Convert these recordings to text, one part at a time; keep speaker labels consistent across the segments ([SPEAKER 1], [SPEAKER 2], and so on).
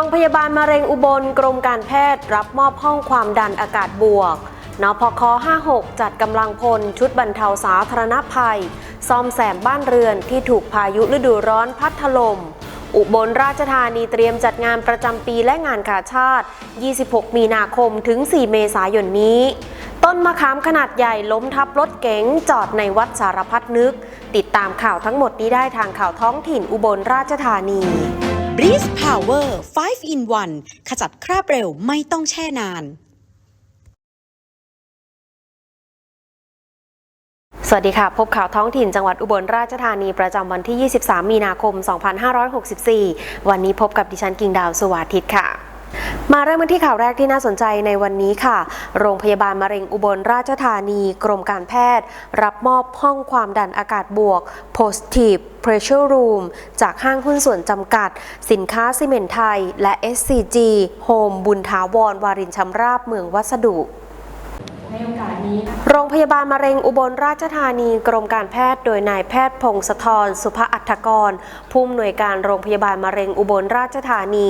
[SPEAKER 1] รงพยาบาลมะเร็งอุบลกรมการแพทย์รับมอบห้องความดันอากาศบวกนพค 56 จัดกำลังพล ชุดบรรเทาสาธารณภัย ซ่อมแซมบ้านเรือนที่ถูกพายุฤดูร้อนพัดถล่มอุบลราชธานีเตรียมจัดงานประจำปีและงานกาชาติ 26 มีนาคมถึง 4 เมษายนนี้ ต้นมะขามขนาดใหญ่ล้มทับรถเก๋งจอดในวัดสารพัดนึก ติดตามข่าวทั้งหมดนี้ได้ทางข่าวท้องถิ่นอุบลราชธานี
[SPEAKER 2] Breeze Power 5 in 1 ขจัดคราบเร็วไม่ต้องแช่นาน
[SPEAKER 1] สวัสดีค่ะ พบข่าวท้องถิ่นจังหวัดอุบลราชธานีประจำวันที่ 23 มีนาคม 2564 วันนี้พบกับดิฉันกิ่งดาวสวัสดิตค่ะ มาเริ่มกันที่ข่าวแรกที่น่าสนใจในวันนี้ค่ะ โรงพยาบาลมะเร็งอุบลราชธานี กรมการแพทย์ รับมอบห้องความดันอากาศบวก Positive Pressure Room จากห้างหุ้นส่วนจำกัด สินค้าซีเมนต์ไทย และ SCG Home บุญถาวรวารินชำราบเมืองวัสดุ
[SPEAKER 3] ในโอกาส นี้
[SPEAKER 1] โรงพยาบาลมะเร็งอุบลราชธานีกรมการแพทย์โดยนายแพทย์พงศธรสุภอัฐกร ผู้อำนวยการโรงพยาบาลมะเร็งอุบลราชธานี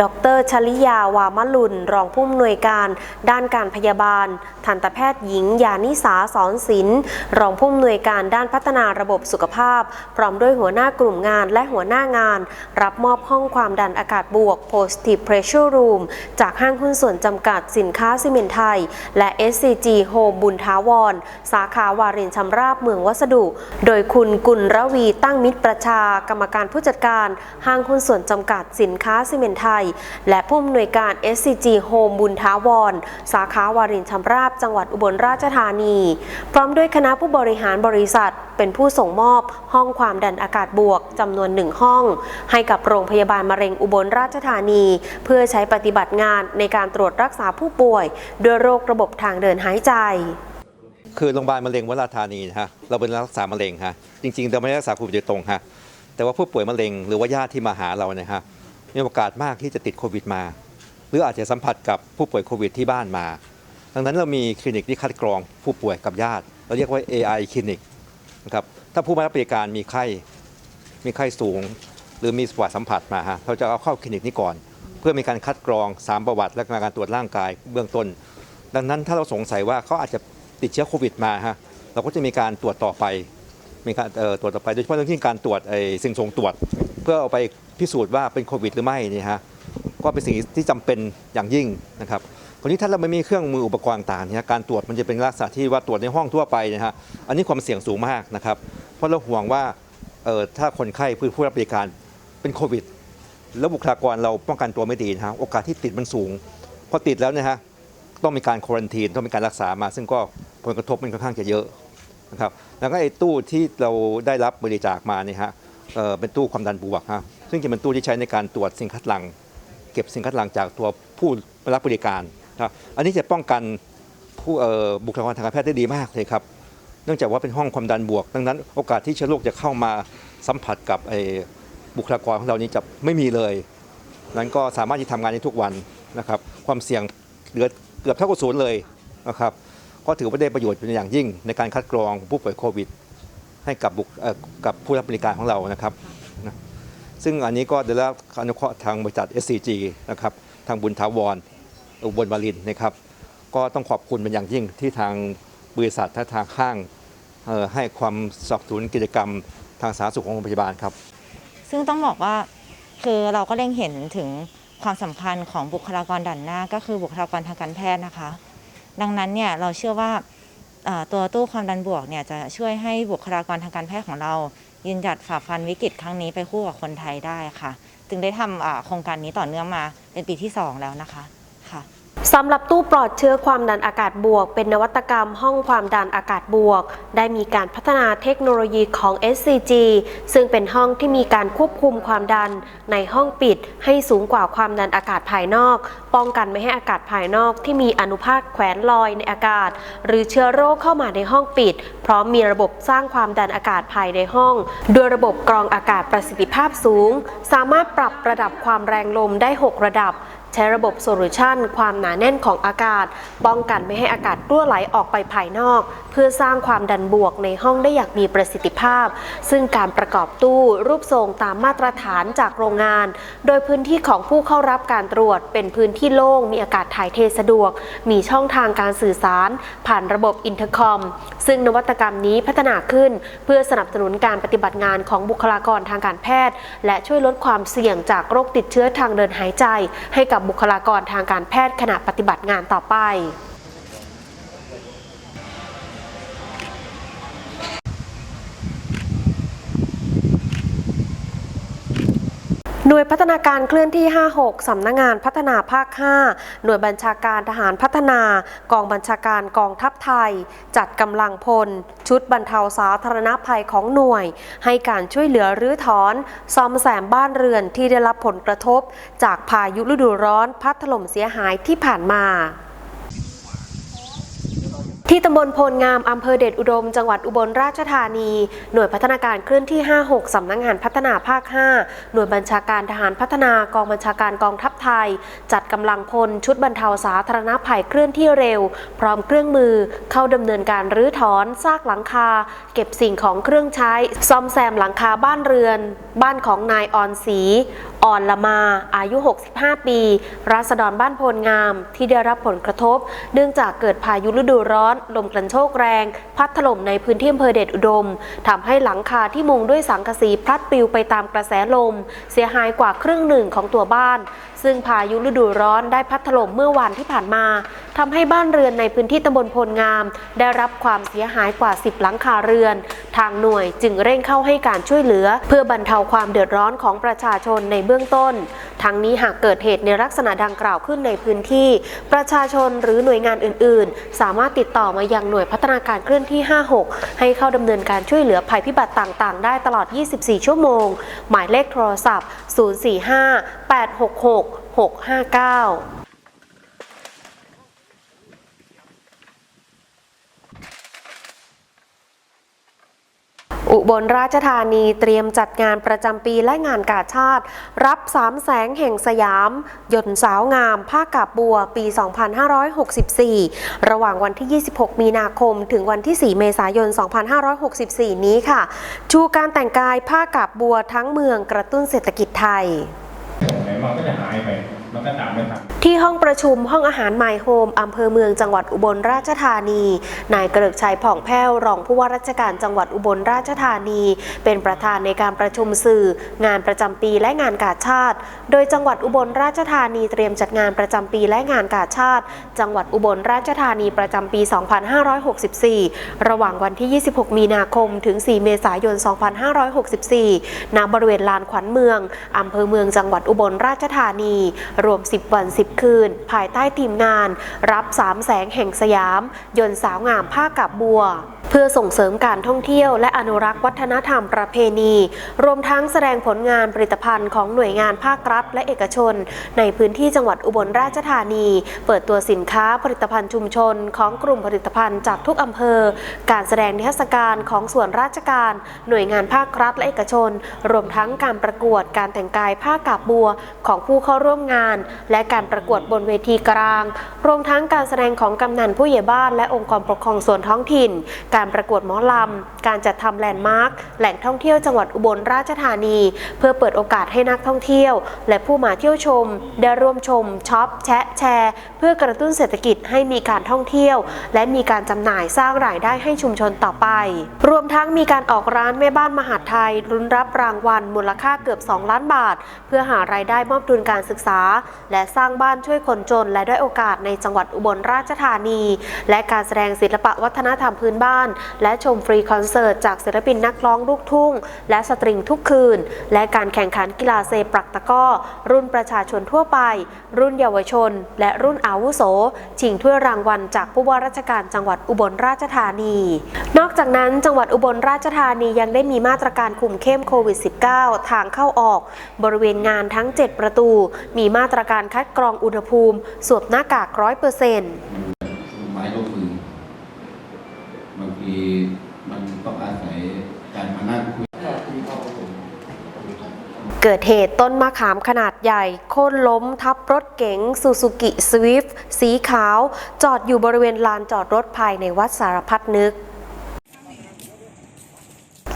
[SPEAKER 1] ดรชลิยาวามลุนรองผู้อำนวยการด้านการพยาบาล ทันตแพทย์หญิงยานิสาสอนศิลป์รองผู้อำนวยการด้านพัฒนาระบบสุขภาพ พร้อมด้วยหัวหน้ากลุ่มงานและหัวหน้างาน รับมอบห้องความดันอากาศบวก Positive Pressure Room จากห้างหุ้นส่วนจำกัดสินค้าซีเมนไทย และ SCG Home บุญทาวร สาขาวารินชำราบเมืองวัสดุ โดยคุณกุลระวีตั้งมิตรประชากรรมการผู้จัดการ ห้างหุ้นส่วนจำกัดสินค้าซีเมนไทย และผู้อำนวยการ SCG Home บุญทาวร สาขาวารินชำราบจังหวัดอุบลราชธานี พร้อมด้วยคณะผู้บริหารบริษัท เป็นผู้ส่งมอบห้องความดันอากาศบวกจำนวนหนึ่งห้อง ให้กับโรงพยาบาลมะเร็งอุบลราชธานี เพื่อใช้ปฏิบัติงานในการตรวจรักษาผู้ป่วย ด้วยโรคระบบทางเดินหายใจ
[SPEAKER 4] คือโรงพยาบาลมะเร็งวราธานีนะฮะเราเป็นรักษามะเร็งฮะจริงๆเราไม่ได้รักษาโควิดโดยตรงฮะแต่ว่าผู้ป่วยมะเร็งหรือว่าญาติที่มาหาเราเนี่ยฮะมีโอกาสมากที่จะติดโควิดมา หรืออาจจะสัมผัสกับผู้ป่วยโควิดที่บ้านมา ดังนั้นเรามีคลินิกที่คัดกรองผู้ป่วยกับญาติ เราเรียกว่า AI คลินิกนะครับถ้าผู้มารับบริการมีไข้มีไข้สูง หรือมีประวัติสัมผัสมาฮะเราจะเอาเข้าคลินิกนี้ก่อน เพื่อมีการคัดกรองสามประวัติและการตรวจร่างกายเบื้องต้น ดังนั้นถ้าเราสงสัยว่าเขาอาจจะ ติดเชื้อโควิดมาฮะเราก็จะมีการตรวจต่อไปมีการตรวจต่อไปโดยเฉพาะเรื่องที่การตรวจไอ้สิ่งส่งตรวจ เพื่อเอาไปพิสูจน์ว่าเป็นโควิดหรือไม่นี่ฮะก็เป็นสิ่งที่จำเป็นอย่างยิ่งนะครับคราวนี้ถ้าเราไม่มีเครื่องมืออุปกรณ์ต่างเนี่ยการตรวจมันจะเป็นลักษณะที่ว่าตรวจในห้องทั่วไปนะฮะอันนี้ความเสี่ยงสูงมากนะครับ เพราะเราห่วงว่าเออถ้าคนไข้ผู้ผู้รับบริการเป็นโควิด แล้วบุคลากรเราป้องกันตัวไม่ดีนะฮะโอกาสที่ติดมันสูง พอติดแล้วเนี่ยฮะ ต้องมีการควอนตีนต้องมีการรักษามา ซึ่งก็ผลกระทบมันค่อนข้างจะเยอะนะครับแล้วก็ไอ้ตู้ที่เราได้รับบริจาคมาเนี่ยฮะเเป็นตู้ความดันบวกฮะซึ่งจะเป็นตู้ที่ใช้ในการตรวจสิ่งคัดหลัง เก็บสิ่งคัดหลังจากตัวผู้รับบริการนะครับอันนี้จะป้องกันผู้บุคลากรทางการแพทย์ได้ดีมากเลยครับเนื่องจากว่าเป็นห้องความดันบวก ดังนั้นโอกาสที่เชื้อโรคจะเข้ามาสัมผัสกับไอ้บุคลากรของเรานี้จะไม่มีเลยนั้นก็สามารถที่ทำงานได้ทุกวันนะครับ ความเสี่ยงเหลือ เกือบเท่ากับศูนย์เลยนะครับก็ถือว่าได้ประโยชน์เป็นอย่างยิ่งในการคัดกรองผู้ป่วยโควิด ให้กับบุคเอ่อกับผู้รับบริการของเรานะครับนะซึ่งอันนี้ก็ได้รับอนุเคราะห์ทางบริษัท SCG นะครับทางบุญทาวรอุบลวารินนะครับ ก็ต้องขอบคุณเป็นอย่างยิ่งที่ทางบริษัทและทางห้างให้ความสนับสนุนกิจกรรมทางสาธารณสุขของโรงพยาบาลครับ
[SPEAKER 5] ซึ่งต้องบอกว่าคือเราก็เล็งเห็นถึง ความสำคัญของบุคลากรด่านหน้า ก็คือบุคลากรทางการแพทย์นะคะ ดังนั้นเนี่ยเราเชื่อว่าตัวตู้ความดันบวกเนี่ยจะช่วยให้บุคลากรทางการแพทย์ของเรา ยืนหยัดฝ่าฟันวิกฤตครั้งนี้ไปคู่กับคนไทยได้ค่ะ จึงได้ทำโครงการนี้ต่อเนื่องมาเป็นปีที่ 2 แล้วนะคะค่ะ
[SPEAKER 1] สำหรับตู้ปลอดเชื้อความดันอากาศบวก เป็นนวัตกรรมห้องความดันอากาศบวก ได้มีการพัฒนาเทคโนโลยีของ SCG ซึ่งเป็นห้องที่มีการควบคุมความดัน ในห้องปิดให้สูงกว่าความดันอากาศภายนอก ป้องกันไม่ให้อากาศภายนอกที่มีอนุภาคแขวนลอยในอากาศ หรือเชื้อโรคเข้ามาในห้องปิด พร้อมมีระบบสร้างความดันอากาศภายในห้องด้วยระบบกรองอากาศประสิทธิภาพสูง สามารถปรับระดับความแรงลมได้ 6 ระดับ ช้ระบบโซลูชันความหนาแน่นของอากาศ ป้องกันไม่ให้อากาศรั่วไหลออกไปภายนอก เพื่อสร้างความดันบวกในห้องได้อย่างมีประสิทธิภาพ ซึ่งการประกอบตู้รูปทรงตามมาตรฐานจากโรงงาน โดยพื้นที่ของผู้เข้ารับการตรวจ เป็นพื้นที่โล่งมีอากาศถ่ายเทสะดวก มีช่องทางการสื่อสาร ผ่านระบบอินเทอร์คอม ซึ่งนวัตกรรมนี้พัฒนาขึ้น เพื่อสนับสนุนการปฏิบัติงานของบุคลากรทางการแพทย์ และช่วยลดความเสี่ยงจากโรคติดเชื้อทางเดินหายใจ ให้กับบุคลากรทางการแพทย์ขณะปฏิบัติงานต่อไป น่วยพัฒนาการเคลื่อนที่ 56 สำนักงงานพัฒนาภาค 5 หน่วยบัญชาการทหารพัฒนา กองบัญชาการกองทัพไทย จัดกำลังพล ชุดบรรเทาสาธารณภัยของหน่วย ให้การช่วยเหลือรื้อถอน ซ่อมแซมบ้านเรือนที่ได้รับผลกระทบ จากพายุฤดูร้อนพัดถล่มเสียหายที่ผ่านมา ที่ตำบลโพลงาม อำเภอเดชอุดม จังหวัดอุบลราชธานี หน่วยพัฒนาการเคลื่อนที่ 56 สำนักงงานพัฒนาภาค 5 หน่วยบัญชาการทหารพัฒนากองบัญชาการกองทัพไทย จัดกำลังพลชุดบรรเทาสาธารณภัยเคลื่อนที่เร็ว พร้อมเครื่องมือ เข้าดำเนินการรื้อถอนซากหลังคา เก็บสิ่งของเครื่องใช้ ซ่อมแซมหลังคาบ้านเรือน บ้านของนายออนศรีอ่อนละมาอายุ 65 ปี ราษฎรบ้านโพนงาม ที่ได้รับผลกระทบ เนื่องจากเกิดพายุฤดูร้อน ลมกระโชกแรง พัดถล่มในพื้นที่อำเภอเดชอุดมทำให้หลังคาที่มุงด้วยสังกะสีพลัดปลิวไปตามกระแสลม เสียหายกว่าครึ่งหนึ่งของตัวบ้านซึ่งพายุฤดูร้อนได้พัดถล่มเมื่อวานที่ผ่านมาทำให้บ้านเรือนในพื้นที่ตำบลพลงาม ได้รับความเสียหายกว่า 10 หลังคาเรือน ทางหน่วยจึงเร่งเข้าให้การช่วยเหลือ เพื่อบรรเทาความเดือดร้อนของประชาชนในเบื้องต้น ทั้งนี้หากเกิดเหตุในลักษณะดังกล่าวขึ้นในพื้นที่ ประชาชนหรือหน่วยงานอื่น ๆ สามารถติดต่อมายังหน่วยพัฒนาการเคลื่อนที่ 56 ให้เข้าดำเนินการช่วยเหลือภัยพิบัติต่าง ๆ ได้ตลอด 24 ชั่วโมง หมายเลขโทรศัพท์ 045 866 659อุบลราชธานีเตรียมจัดงานประจำปีและงานกาชาติ รับสามแสงแห่งสยาม หยนสาวงาม ผ้ากาบบัว ปี 2564 ระหว่างวันที่ 26 มีนาคม ถึงวันที่ 4 เมษายน 2564 นี้ค่ะ ชูการแต่งกายผ้ากาบบัวทั้งเมืองกระตุ้นเศรษฐกิจไทย
[SPEAKER 6] มันก็จะหายไป ที่
[SPEAKER 1] ห้องประชุมห้องอาหารไมโฮมอำเภอเมืองจังหวัดอุบลราชธานี นายเกริกชัยผ่องแผ้วรองผู้ว่าราชการจังหวัดอุบลราชธานี เป็นประธานในการประชุมสื่อ งานประจำปีและงานกาชาติ โดยจังหวัดอุบลราชธานีเตรียมจัดงานประจำปีและงานกาชาติ จังหวัดอุบลราชธานีประจำปี 2564 ระหว่างวันที่ 26 มีนาคม ถึง 4 เมษายน 2564 ณ บริเวณลานขวัญเมืองอำเภอเมืองจังหวัดอุบลราชธานี รวม 10 วัน 10คืน ภายใต้ทีมงาน รับสามแสงแห่งสยาม ยนต์สาวงามผ้ากับบัว เพื่อส่งเสริมการท่องเที่ยวและอนุรักษ์วัฒนธรรมประเพณี รวมทั้งแสดงผลงานผลิตภัณฑ์ของหน่วยงานภาครัฐ และเอกชน ในพื้นที่จังหวัดอุบลราชธานี เปิดตัวสินค้าผลิตภัณฑ์ชุมชน ของกลุ่มผลิตภัณฑ์จากทุกอำเภอ การแสดงนิทรรศการของส่วนราชการ หน่วยงานภาครัฐและเอกชน รวมทั้งการประกวดการแต่งกายผ้ากาบบัวของผู้เข้าร่วมงาน และการประกวดบนเวทีกลาง รวมทั้งการแสดงของกำนันผู้ใหญ่บ้านและองค์กรปกครองส่วนท้องถิ่นการการประกวดหมอลำ การจัดทำแลนด์มาร์คแหล่งท่องเที่ยวจังหวัดอุบลราชธานี เพื่อเปิดโอกาสให้นักท่องเที่ยว และผู้มาเที่ยวชม ได้ร่วมชมช็อปแชะแชร์ เพื่อกระตุ้นเศรษฐกิจให้มีการท่องเที่ยว และมีการจำหน่ายสร้างรายได้ให้ชุมชนต่อไป รวมทั้งมีการออกร้านแม่บ้านมหาดไทยรุนรับรางวัลมูลค่าเกือบ 2 ล้านบาท เพื่อหารายได้มอบทุนการศึกษา และสร้างบ้านช่วยคนจน และได้โอกาสในจังหวัดอุบลราชธานี และการแสดงศิลปะวัฒนธรรมพื้นบ้านและชมฟรีคอนเสิร์ตจากศิลปินนักร้องลูกทุ่ง และสตริงทุกคืน และการแข่งขันกีฬาเซปรักตะก้อ รุ่นประชาชนทั่วไป รุ่นเยาวชน และรุ่นอาวุโส ชิงถ้วยรางวัลจากผู้ว่าราชการจังหวัดอุบลราชธานี นอกจากนั้นจังหวัดอุบลราชธานียังได้มีมาตรการคุมเข้มโควิด -19 ทางเข้าออก บริเวณงานทั้ง 7 ประตู มีมาตรการคัดกรองอุณหภูมิ สวมหน้ากากร้อยเปอร์เซ็นต์
[SPEAKER 7] ไม้ลงมือ บางทีมันต้องอาศัยการมานั่งคุย
[SPEAKER 1] เกิดเหตุต้นมะขามขนาดใหญ่ โค่นล้มทับรถเก๋งซูซูกิสวิฟสีขาว จอดอยู่บริเวณลานจอดรถภายในวัดสารพัดนึก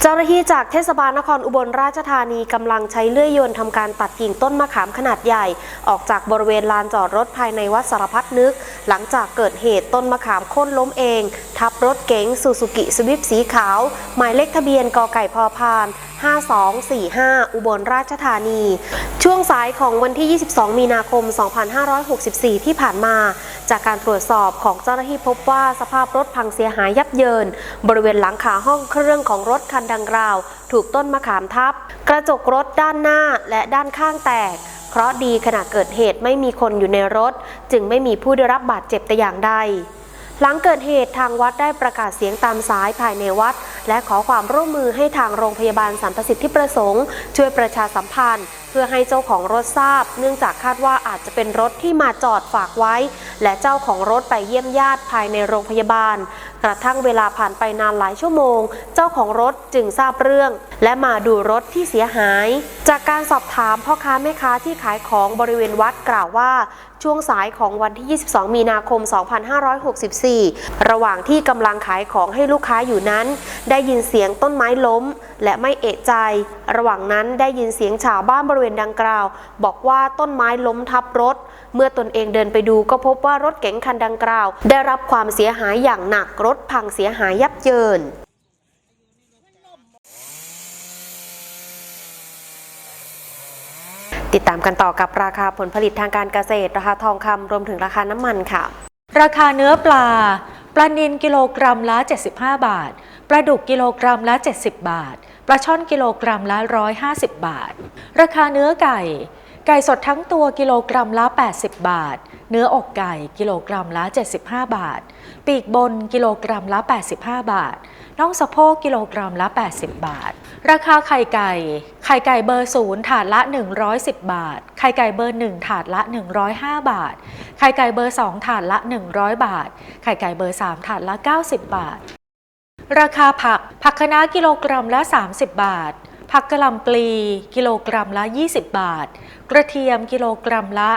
[SPEAKER 1] เจ้าหน้าที่จากเทศบาลนครอุบลราชธานีกำลังใช้เลื่อยยนต์ทำการตัดกิ่งต้นมะขามขนาดใหญ่ ออกจากบริเวณลานจอดรถภายในวัดสารพัดนึก หลังจากเกิดเหตุต้นมะขามโค่นล้มเอง ทับรถเก๋งซูซูกิสวิฟสีขาว หมายเลขทะเบียนกไก่พอพาน 5245 อุบลราชธานี ช่วงสายของวันที่ 22 มีนาคม 2564 ที่ผ่านมา จากการตรวจสอบของเจ้าหน้าที่พบว่าสภาพรถพังเสียหายยับเยิน บริเวณหลังคาห้องเครื่องของรถคันดังกล่าว ถูกต้นมะขามทับ กระจกรถด้านหน้าและด้านข้างแตกเพราะดีขณะเกิดเหตุไม่มีคนอยู่ในรถ จึงไม่มีผู้ได้รับบาดเจ็บแต่อย่างใดหลังเกิดเหตุทางวัดได้ประกาศเสียงตามสายภายในวัด และขอความร่วมมือให้ทางโรงพยาบาลสรรพสิทธิประสงค์ ช่วยประชาสัมพันธ์ เพื่อให้เจ้าของรถทราบ เนื่องจากคาดว่าอาจจะเป็นรถที่มาจอดฝากไว้ และเจ้าของรถไปเยี่ยมญาติภายในโรงพยาบาล กระทั่งเวลาผ่านไปนานหลายชั่วโมง เจ้าของรถจึงทราบเรื่อง และมาดูรถที่เสียหาย จากการสอบถามพ่อค้าแม่ค้าที่ขายของบริเวณวัดกล่าวว่า ช่วงสายของวันที่ 22 มีนาคม 2564 ระหว่างที่กำลังขายของให้ลูกค้าอยู่นั้น ได้ยินเสียงต้นไม้ล้ม และไม่เอะใจ ระหว่างนั้นได้ยินเสียงชาวบ้านบริเวณดังกล่าว บอกว่าต้นไม้ล้มทับรถ เมื่อตนเองเดินไปดูก็พบว่ารถเก๋งคันดังกล่าว ได้รับความเสียหายอย่างหนักรถพังเสียหายยับเยิน ติดตามกันต่อกับราคาผลผลิตทางการเกษตร ราคาทองคำรวมถึงราคาน้ำมันค่ะ
[SPEAKER 8] ราคาเนื้อปลา ปลานิลกิโลกรัมละ 75 บาท ปลาดุกกิโลกรัมละ 70 บาท ปลาช่อนกิโลกรัมละ 150 บาท ราคาเนื้อไก่ ไก่สดทั้งตัวกิโลกรัมละ 80 บาท เนื้ออกไก่กิโลกรัมละ 75 บาท ปีกบนกิโลกรัมละ 85 บาท น่องสะโพกกิโลกรัมละ 80 บาท ราคาไข่ไก่ ไข่ไก่เบอร์ศูนย์ถาดละ 110 บาท ไข่ไก่เบอร์หนึ่งถาดละ 105 บาท ไข่ไก่เบอร์2ถาดละ 100 บาท ไข่ไก่เบอร์3ถาดละ 90 บาท ราคาผัก ผักคะน้ากิโลกรัมละ 30 บาท ผักกะหล่ำปลีกิโลกรัมละ 20 บาท กระเทียมกิโลกรัมละ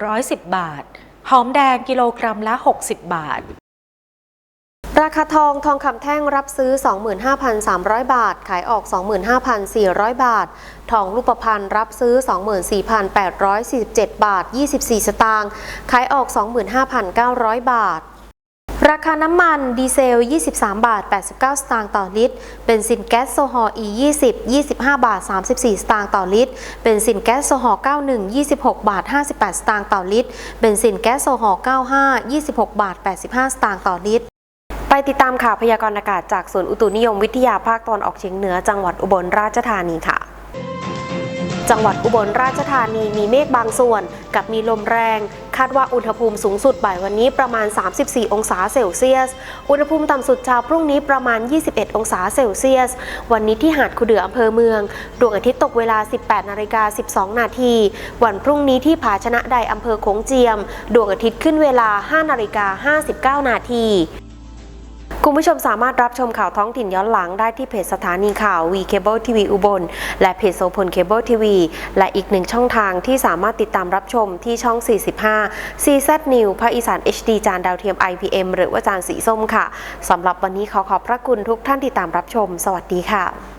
[SPEAKER 8] 110 บาท หอมแดงกิโลกรัมละ 60 บาท
[SPEAKER 1] ราคาทองทองคำแท่งรับซื้อ 25,300 บาท ขายออก 25,400 บาท ทองรูปพรรณรับซื้อ 24,847 บาท 24 สตางค์ ขายออก 25,900 บาท ราคาน้ำมันดีเซล 23 บาท 89 สตางค์ต่อลิตร เป็นซินแก๊สโซฮอล์ E20 25 บาท 34 สตางค์ต่อลิตร เป็นซินแก๊สโซฮอล์ 91 26 บาท 58 สตางค์ต่อลิตร เป็นซินแก๊สโซฮอล์ 95 26 บาท 85 สตางค์ต่อลิตรไปติดตามข่าวพยากรณ์อากาศจากศูนย์อุตุนิยมวิทยาภาคตะวันออกเฉียงเหนือจังหวัดอุบลราชธานีค่ะ จังหวัดอุบลราชธานีมีเมฆบางส่วน กับมีลมแรง คาดว่าอุณหภูมิสูงสุดบ่ายวันนี้ประมาณ 34 องศาเซลเซียส อุณหภูมิต่ำสุดเช้าพรุ่งนี้ประมาณ 21 องศาเซลเซียส วันนี้ที่หาดคูเดืออำเภอเมือง ดวงอาทิตย์ตกเวลา 18นาฬิกา12 นาที วันพรุ่งนี้ที่ผาชนะใดอำเภอโขงเจียม ดวงอาทิตย์ขึ้นเวลา 5นาฬิกา59 นาที คุณผู้ชมสามารถรับชมข่าวท้องถิ่นย้อนหลังได้ที่เพจสถานีข่าว V Cable TV อุบล และเพจโซพลเคเบิลทีวีและอีกหนึ่งช่องทางที่สามารถติดตามรับชมที่ช่อง 45 CZ New ภาคอีสาน HD จานดาวเทียม IPM หรือว่าจานสีส้มค่ะสำหรับวันนี้ขอขอบพระคุณทุกท่านที่ตามรับชม สวัสดีค่ะ